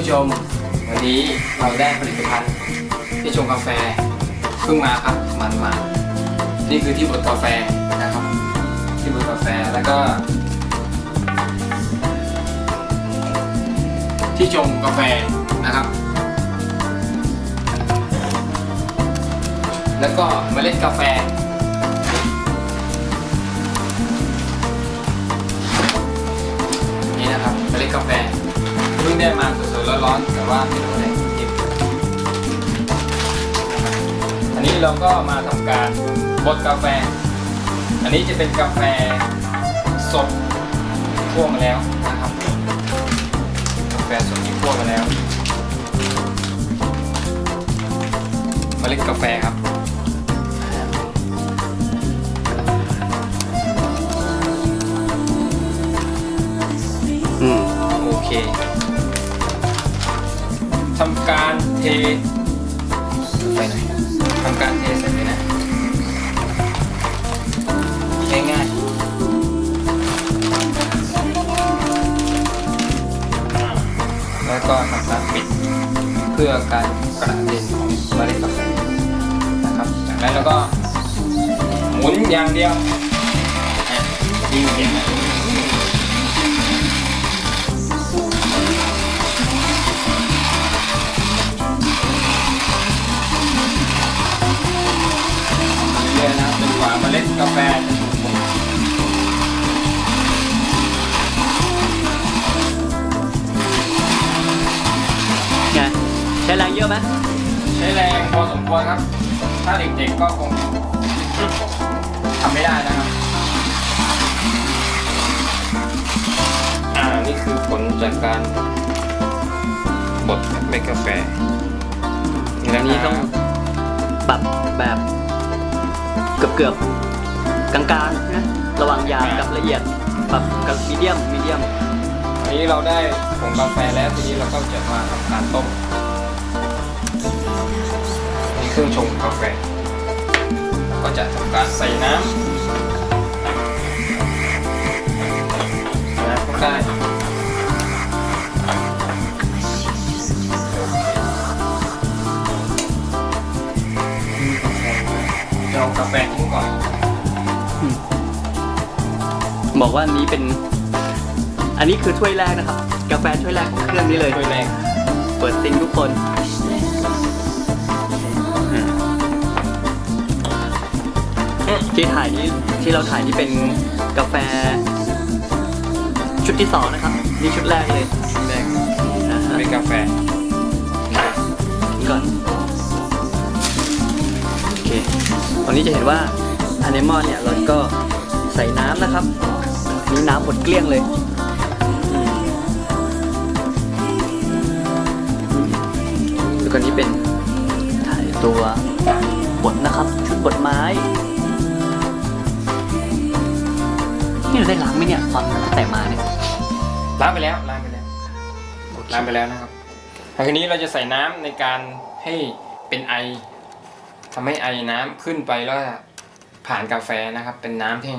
ผู้ชม วันนี้เราได้ผลิตภัณฑ์ที่ชงกาแฟเพิ่งมาครับมันมานี่คือที่บดกาแฟนะครับ ที่บดกาแฟแล้วก็ ที่ชงกาแฟนะครับ แล้วก็เมล็ดกาแฟ ร้อนแต่ว่าไม่รู้ในเก็บอันนี้เราก็มาทำการบดกาแฟ อันนี้จะเป็นกาแฟสดคั่วมาแล้วนะครับกาแฟสดที่คั่วมาแล้วเมล็ดกาแฟครับ เทไปหน่อยทำการเทใส่ไปนะ ง่ายๆ แล้วก็ทำการปิดเพื่อการกระเด็นของเมล็ดกาแฟนะครับ จากนั้นเราก็หมุนอย่างเดียวอะยิ่งเย็นนะเไหมใช้แรงพอสมควรครับ ถ้าเด็กๆก็คงทำไม่ได้นะครับ อ่า นี่คือผลจากการบดเม็ดกาแฟอันนี้ต้องปรับแบบเกือบเกือบๆกลางๆนะระหว่างหยาบกับละเอียดปรับกับมีเดียมมีเดียมอันนี้เราได้ผงกาแฟแล้วทีนี้เราก็จะมาทำการต้มนี่เค รื่องชงกาแฟ ก็จะทำการใส่น้ำน้ำก็ได้จะเอากาแฟทิ้งก่อน บอกว่าอันนี้เป็น อันนี้คือถ้วยแรกนะครับ กาแฟถ้วยแรกของเครื่องนี้เลย ถ้วยแรก เปิดซิงทุกคน ที่ถ่ายนี่ที่เราถ่ายนี่เป็นกาแฟ ชุดที่สองนะครับนี่ชุดแรกเลยชุดแรกนะฮะเป็นกาแฟนี่ก่อนโอเคตอนนี้จะเห็นว่าอันในหม้อเนี่ยเราก็ใส่น้ำนะครับอันนี่น้ำหมดเกลี้ยงเลยอืมแล้วก็นี้เป็นถ่ายตัวบดนะครับ ชุดบดไม้ นี่เราได้ล้างไหมเนี่ยตอนตั้งแต่มาเนี่ยล้างไปแล้วล้างไปแล้วล้างไปแล้วนะครับทีนี้เราจะใส่น้ำในการให้เป็นไอทำให้ไอน้ำขึ้นไปแล้วผ่านกาแฟนะครับ เป็นน้ำที่